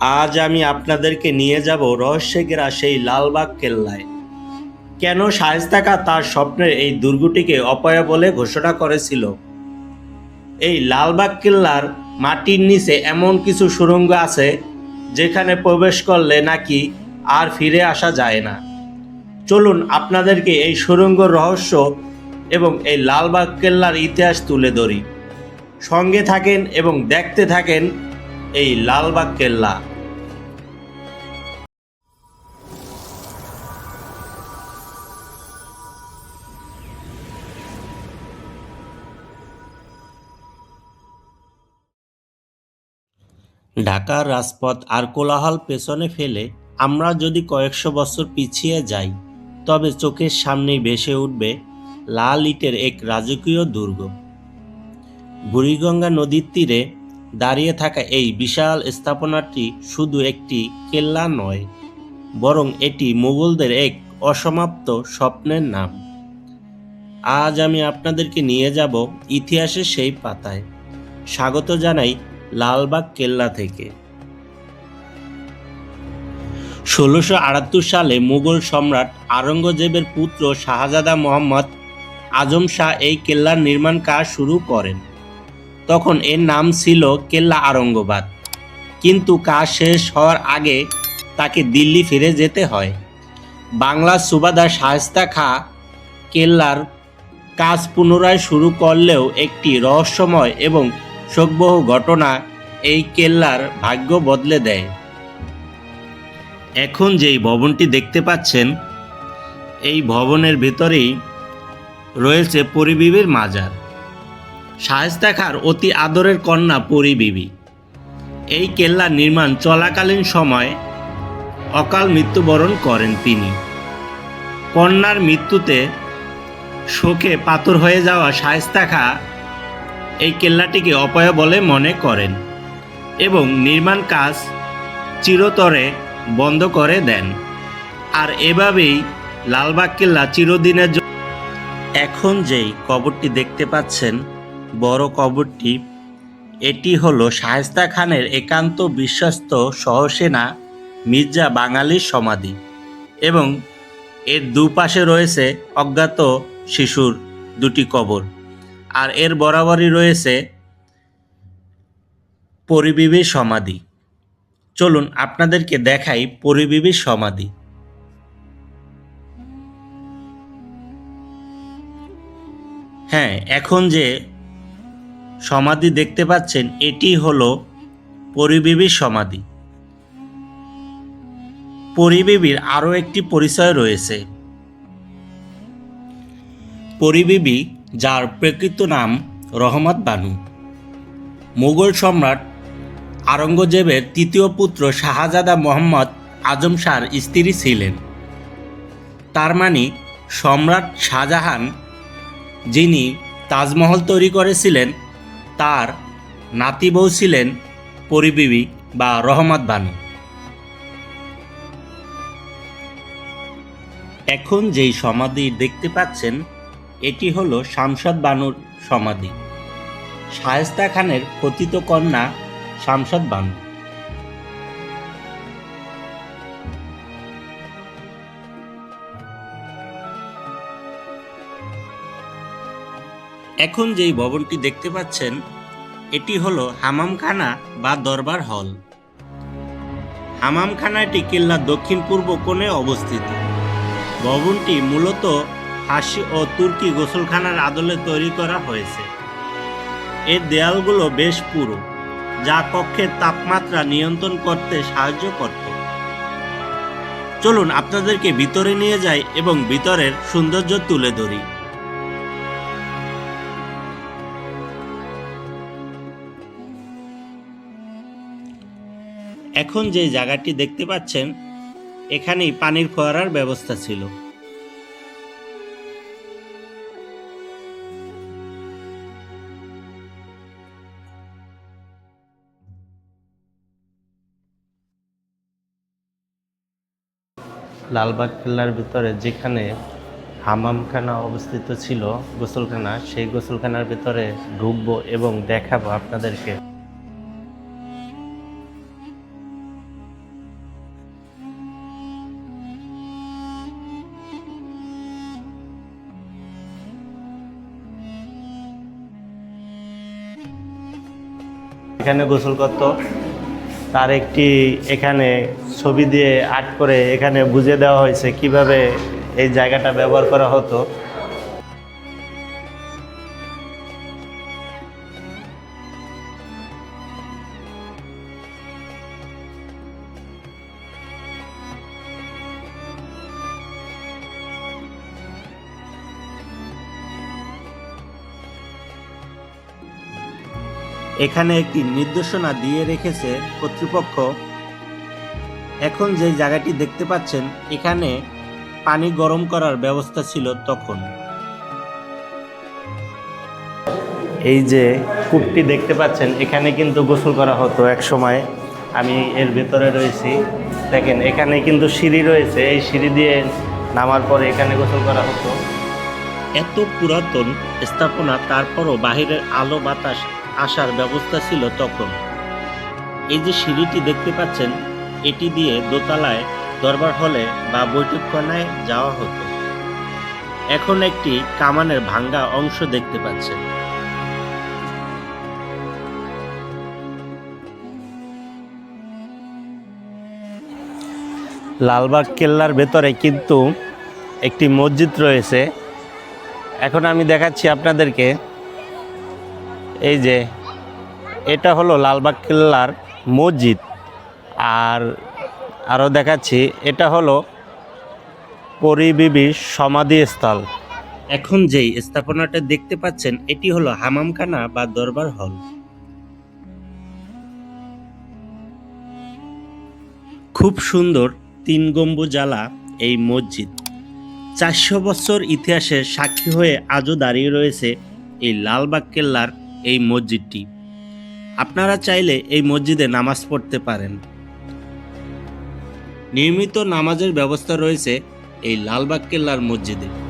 আজ আমি আপনাদেরকে নিয়ে যাব রহস্যেরা সেই লালবাগ কেল্লায়। কেন শায়েস্তা খা তার স্বপ্নের এই দুর্গটিকে অপয়া বলে ঘোষণা করেছিল? এই লালবাগ কেল্লার মাটির নিচে এমন কিছু সুরঙ্গ আছে যেখানে প্রবেশ করলে নাকি আর ফিরে আসা যায় না। চলুন আপনাদেরকে এই সুড়ঙ্গ রহস্য এবং এই লালবাগ কেল্লার ইতিহাস তুলে ধরি। সঙ্গে থাকেন এবং দেখতে থাকেন এই লালবাগ কেল্লা। ঢাকার রাজপথ আর কোলাহল পেছনে ফেলে আমরা যদি কয়েকশো বছর পিছিয়ে যাই, তবে চোখের সামনেই ভেসে উঠবে লাল ইটের এক রাজকীয় দুর্গ। বুড়িগঙ্গা নদীর তীরে দাঁড়িয়ে থাকা এই বিশাল স্থাপনাটি শুধু একটি কেল্লা নয়, বরং এটি মুঘলদের এক অসমাপ্ত স্বপ্নের নাম। আজ আমি আপনাদেরকে নিয়ে যাব ইতিহাসের সেই পাতায়। স্বাগত জানাই লালবাগ, কেল্লা থেকে। ষোলোশো আটাত্তর সালে মুঘল সম্রাট আরঙ্গজেবের পুত্র শাহজাদা মোহাম্মদ আজম শাহ এই কেল্লার নির্মাণ কাজ শুরু করেন। তখন এর নাম ছিল কেল্লা আরঙ্গবাদ কিন্তু কাজ শেষ হওয়ার আগে তাকে দিল্লি ফিরে যেতে হয়। বাংলা সুবাদার শায়েস্তা খা কেল্লার কাজ পুনরায় শুরু করলেও একটি রহস্যময় এবং শোকবহ ঘটনা এই কেল্লার ভাগ্য বদলে দেয়। এখন যেই ভবনটি দেখতে পাচ্ছেন, এই ভবনের ভেতরেই রয়েছে পরিবিবির মাজার। শায়েস্তা খার অতি আদরের কন্যা পরিবিবি। এই কেল্লার নির্মাণ চলাকালীন সময় অকাল মৃত্যুবরণ করেন তিনি। কন্যার মৃত্যুতে শোকে পাথর হয়ে যাওয়া শায়েস্তা খা এই কেল্লাটিকে অপয়া বলে মনে করেন এবং নির্মাণ কাজ চিরতরে বন্ধ করে দেন। আর এভাবেই লালবাগ কেল্লা চিরদিনের এখন যেই কবরটি দেখতে পাচ্ছেন, বড় কবরটি, এটি হলো শায়েস্তা খানের একান্ত বিশ্বস্ত সহসেনা মির্জা বাঙালির সমাধি এবং এর দুপাশে রয়েছে অজ্ঞাত শিশুর দুটি কবর। আর এর বরাবরই রয়েছে পরিবিবি সমাধি। চলুন আপনাদেরকে দেখাই পরিবিবির সমাধি। হ্যাঁ এখন যে সমাধি দেখতে পাচ্ছেন, এটি হলো পরিবিবির সমাধি। পরিবিবির আরও একটি পরিচয় রয়েছে। পরিবিবি যার প্রকৃত নাম রহমত বানু। মুঘল সম্রাট আরঙ্গজেবের তৃতীয় পুত্র শাহজাদা মোহাম্মদ আজম শাহর স্ত্রী ছিলেন। তার মানে সম্রাট শাহজাহান, যিনি তাজমহল তৈরি করেছিলেন, তার নাতি বউ ছিলেন পরিবিবি বা রহমত বানু। এখন যেই সমাধি দেখতে পাচ্ছেন এটি হলো শামশাদ বানুর সমাধি। শায়েস্তা খানের কথিত কন্যা শামশাদ বানু। এখন যেই ভবনটি দেখতে পাচ্ছেন, এটি হলো হামামখানা বা দরবার হল। হামামখানাটি কেল্লার দক্ষিণ পূর্ব কোণে অবস্থিত। ভবনটি মূলত ফার্সি ও তুর্কি গোসলখানার আদলে তৈরি করা হয়েছে। এর দেয়ালগুলো বেশ পুরো, যা কক্ষের তাপমাত্রা নিয়ন্ত্রণ করতে সাহায্য করত। চলুন আপনাদেরকে ভিতরে নিয়ে যাই এবং ভিতরের সৌন্দর্য তুলে ধরি। এখন যে জায়গাটি দেখতে পাচ্ছেন, এখানেই পানির ফোয়ারার ব্যবস্থা ছিল। লালবাগ কেল্লার ভিতরে যেখানে হামামখানা অবস্থিত ছিল, গোসলখানা, সেই গোসলখানার ভিতরে ঢুকবো এবং দেখাবো আপনাদেরকে। এখানে গোসল করতো। তার একটি এখানে ছবি দিয়ে আর্ট করে এখানে বুঝে দেওয়া হয়েছে কীভাবে এই জায়গাটা ব্যবহার করা হতো। এখানে একটি নির্দেশনা দিয়ে রেখেছে কর্তৃপক্ষ। এখন যে জায়গাটি দেখতে পাচ্ছেন, এখানে পানি গরম করার ব্যবস্থা ছিল তখন। এই যে কূপটি দেখতে পাচ্ছেন, এখানে কিন্তু গোসল করা হতো এক সময়। আমি এর ভেতরে রয়েছি। দেখেন, এখানে কিন্তু সিঁড়ি রয়েছে। এই সিঁড়ি দিয়ে নামার পরে এখানে গোসল করা হতো। এত পুরাতন স্থাপনা, তারপরও বাহিরের আলো বাতাস আসার ব্যবস্থা ছিল তখন। এই যে সিঁড়িটি দেখতে পাচ্ছেন, এটি দিয়ে দোতলায় দরবার হলে বা বৈঠকখানায় যাওয়া হতো। এখন একটি কামানের ভাঙ্গা অংশ দেখতে পাচ্ছেন। লালবাগ কেল্লার ভেতরে কিন্তু একটি মসজিদ রয়েছে। এখন আমি দেখাচ্ছি আপনাদেরকে এই যে, এটা হলো লালবাগ কেল্লার মসজিদ। আর আরও দেখাচ্ছি, এটা হলো পরিবিবির সমাধিস্থল। এখন যেই স্থাপনাটা দেখতে পাচ্ছেন, এটি হলো হামামখানা বা দরবার হল। খুব সুন্দর তিন গম্বুজালা এই মসজিদ। চারশো বছর ইতিহাসের সাক্ষী হয়ে আজও দাঁড়িয়ে রয়েছে এই লালবাগ কেল্লার এই মসজিদটি। আপনারা চাইলে এই মসজিদে নামাজ পড়তে পারেন। নিয়মিত নামাজের ব্যবস্থা রয়েছে এই লালবাগ কেল্লার মসজিদে।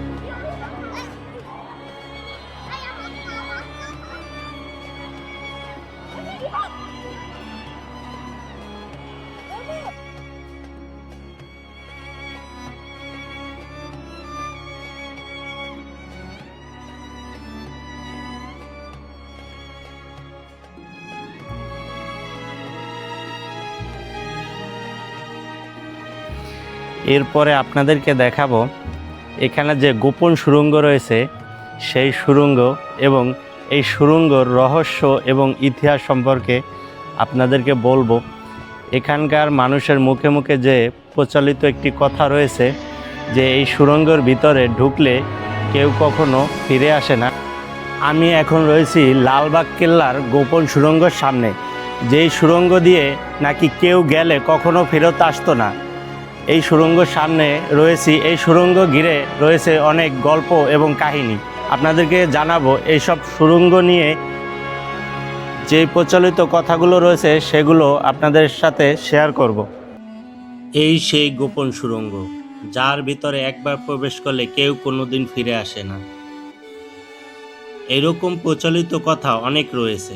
এরপরে আপনাদেরকে দেখাবো এখানে যে গোপন সুরঙ্গ রয়েছে, সেই সুরঙ্গ এবং এই সুরঙ্গর রহস্য এবং ইতিহাস সম্পর্কে আপনাদেরকে বলব। এখানকার মানুষের মুখে মুখে যে প্রচলিত একটি কথা রয়েছে যে এই সুরঙ্গর ভিতরে ঢুকলে কেউ কখনো ফিরে আসে না। আমি এখন রয়েছি লালবাগ কেল্লার গোপন সুড়ঙ্গর সামনে। যেই সুরঙ্গ দিয়ে নাকি কেউ গেলে কখনো ফেরত আসতো না। এই সুড়ঙ্গর সামনে রয়েছি, এই সুরঙ্গ ঘিরে রয়েছে অনেক গল্প এবং কাহিনী। আপনাদেরকে জানাব, এইসব সুরঙ্গ নিয়ে যে প্রচলিত কথাগুলো রয়েছে, সেগুলো আপনাদের সাথে শেয়ার করব। এই সেই গোপন সুরঙ্গ, যার ভিতরে একবার প্রবেশ করলে কেউ কোনোদিন ফিরে আসে না। এরকম প্রচলিত কথা অনেক রয়েছে।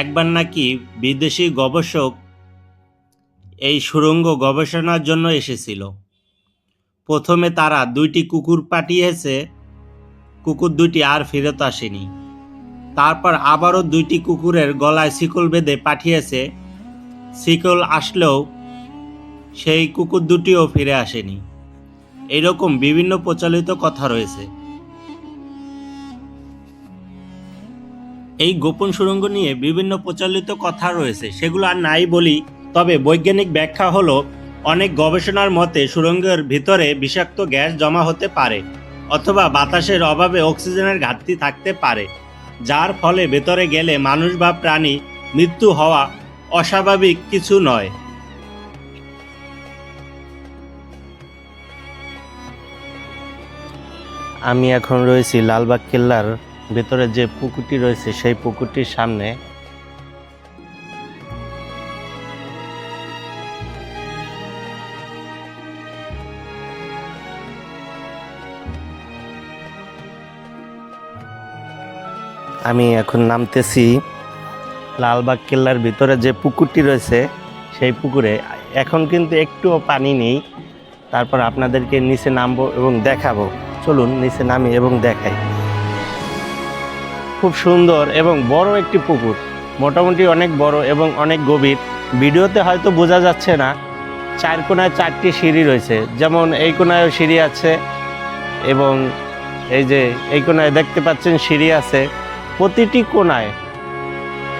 একবার নাকি বিদেশি গবেষক এই সুড়ঙ্গ গবেষণার জন্য এসেছিল। প্রথমে তারা দুইটি কুকুর পাঠিয়েছে, কুকুর দুইটি আর ফেরত আসেনি। তারপর আবারও দুইটি কুকুরের গলায় শিকল বেঁধে পাঠিয়েছে। শিকল আসলেও সেই কুকুর দুটিও ফিরে আসেনি। এরকম বিভিন্ন প্রচলিত কথা রয়েছে। এই গোপন সুরঙ্গ নিয়ে বিভিন্ন প্রচলিত কথা রয়েছে, সেগুলো আর নাই বলি তবে বৈজ্ঞানিক ব্যাখ্যা হলো, অনেক গবেষণার মতে সুড়ঙ্গের ভিতরে বিষাক্ত গ্যাস জমা হতে পারে, অথবা বাতাসের অভাবে অক্সিজেনের ঘাটতি থাকতে পারে, যার ফলে ভেতরে গেলে মানুষ বা প্রাণী মৃত্যু হওয়া অস্বাভাবিক কিছু নয়। আমি এখন রয়েছি লালবাগ কেল্লার ভেতরে যে পুকুরটি রয়েছে, সেই পুকুরটির সামনে আমি এখন নামতেছি লালবাগ কেল্লার ভিতরে যে পুকুরটি রয়েছে, সেই পুকুরে। এখন কিন্তু একটুও পানি নেই। তারপর আপনাদেরকে নিচে নামবো এবং দেখাবো। চলুন, নিচে নামি এবং দেখাই। খুব সুন্দর এবং বড় একটি পুকুর। মোটামুটি অনেক বড় এবং অনেক গভীর। ভিডিওতে হয়তো বোঝা যাচ্ছে না, চার কোনায় চারটি সিঁড়ি রয়েছে। যেমন এই কোনায়ও সিঁড়ি আছে এবং এই যে, এই কোনায় দেখতে পাচ্ছেন সিঁড়ি আছে। প্রতিটি কোনায়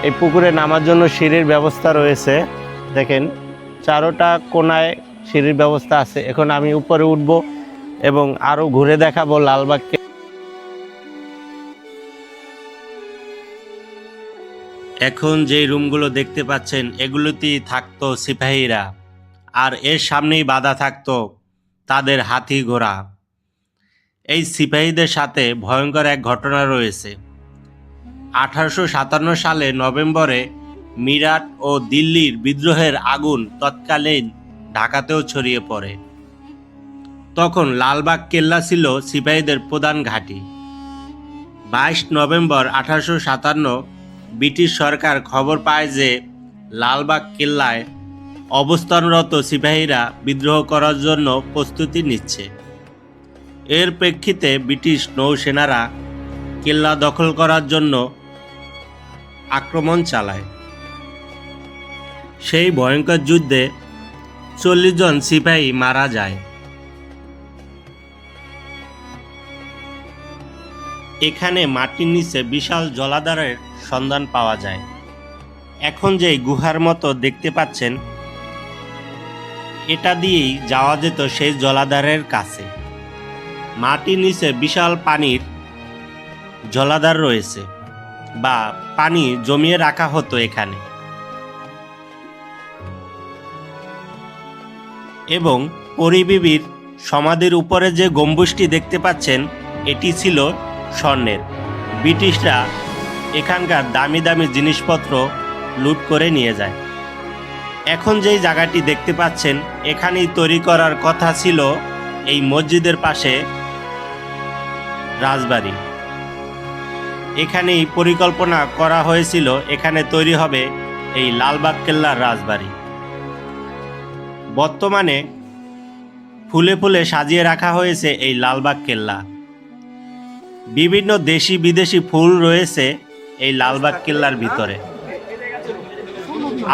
এই পুকুরে নামার জন্য সিঁড়ির ব্যবস্থা রয়েছে। দেখেন, চারোটা কোনায় সিঁড়ির ব্যবস্থা আছে। এখন আমি উপরে উঠব এবং আরও ঘুরে দেখাবো লালবাগকে। এখন যে রুমগুলো দেখতে পাচ্ছেন, এগুলোতেই থাকতো সিপাহীরা। আর এর সামনেই বাধা থাকতো তাদের হাতি ঘোড়া। এই সিপাহীদের সাথে ভয়ঙ্কর এক ঘটনা রয়েছে। আঠারোশো সাতান্ন সালে নভেম্বরে মিরাট ও দিল্লির বিদ্রোহের আগুন তৎকালীন ঢাকাতেও ছড়িয়ে পড়ে। তখন লালবাগ কেল্লা ছিল সিপাহীদের প্রধান ঘাঁটি। বাইশ নভেম্বর আঠারোশো সাতান্ন ব্রিটিশ সরকার খবর পায় যে লালবাগ কেল্লায় অবস্থানরত সিপাহীরা বিদ্রোহ করার জন্য প্রস্তুতি নিচ্ছে। এর প্রেক্ষিতে ব্রিটিশ নৌসেনারা কেল্লা দখল করার জন্য আক্রমণ চালায়। সেই ভয়ঙ্কর যুদ্ধে চল্লিশ জন সিপাহী মারা যায়। এখানে মাটির নিচে বিশাল জলাধারের সন্ধান পাওয়া যায়। এখন যে গুহার মতো দেখতে পাচ্ছেন, এটা দিয়েই যাওয়া যেত সেই জলাধারের কাছে। মাটির নিচে বিশাল পানির জলাধার রয়েছে। বা পানি জমিয়ে রাখা হতো এখানে। এবং পরিবিবির সমাধির উপরে যে গম্বুজটি দেখতে পাচ্ছেন, এটি ছিল স্বর্ণের। ব্রিটিশরা এখানকার দামি দামি জিনিসপত্র লুট করে নিয়ে যায়। এখন যেই জায়গাটি দেখতে পাচ্ছেন, এখানেই তৈরি করার কথা ছিল এই মসজিদের পাশে রাজবাড়ি। এখানেই পরিকল্পনা করা হয়েছিল। এখানে তৈরি হবে এই লালবাগ কেল্লার রাজবাড়ি। বর্তমানে ফুলে ফুলে সাজিয়ে রাখা হয়েছে এই লালবাগ কেল্লা। বিভিন্ন দেশি বিদেশি ফুল রয়েছে এই লালবাগ কেল্লার ভিতরে।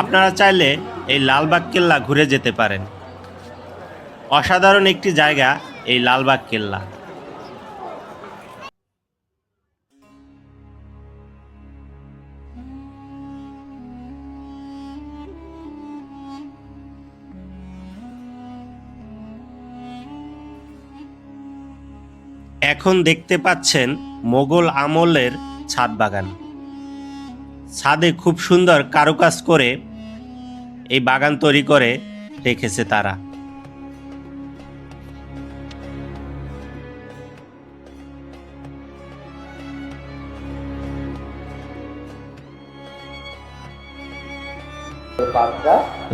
আপনারা চাইলে এই লালবাগ কেল্লা ঘুরে যেতে পারেন। অসাধারণ একটি জায়গা এই লালবাগ কেল্লা। এখন দেখতে পাচ্ছেন মোগল আমলের ছাদ বাগান। ছাদে খুব সুন্দর কারুকাজ করে এই বাগান তৈরি করে রেখেছে তারা।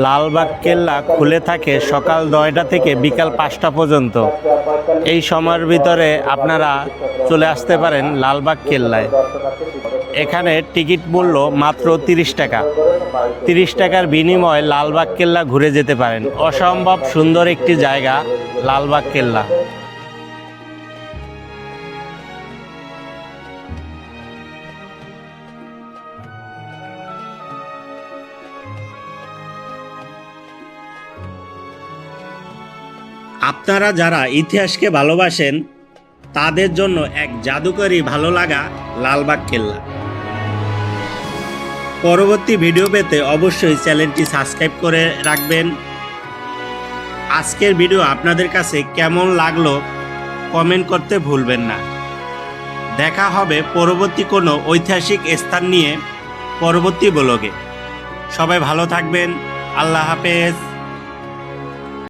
লালবাগ কেল্লা খুলে থাকে সকাল নয়টা থেকে বিকাল পাঁচটা পর্যন্ত। এই সময়ের ভিতরে আপনারা চলে আসতে পারেন লালবাগ কেল্লায়। এখানে টিকিট মূল্য মাত্র তিরিশ টাকা। তিরিশ টাকার বিনিময়ে লালবাগ কেল্লা ঘুরে যেতে পারেন। অসম্ভব সুন্দর একটি জায়গা লালবাগ কেল্লা। আপনারা যারা ইতিহাসকে ভালোবাসেন, তাদের জন্য এক জাদুকরী ভালো লাগা লালবাগ কেল্লা। পরবর্তী ভিডিও পেতে অবশ্যই চ্যানেলটি সাবস্ক্রাইব করে রাখবেন। আজকের ভিডিও আপনাদের কাছে কেমন লাগল কমেন্ট করতে ভুলবেন না। দেখা হবে পরবর্তী কোনো ঐতিহাসিক স্থান নিয়ে পরবর্তী ব্লগে। সবাই ভালো থাকবেন। আল্লাহ হাফেজ।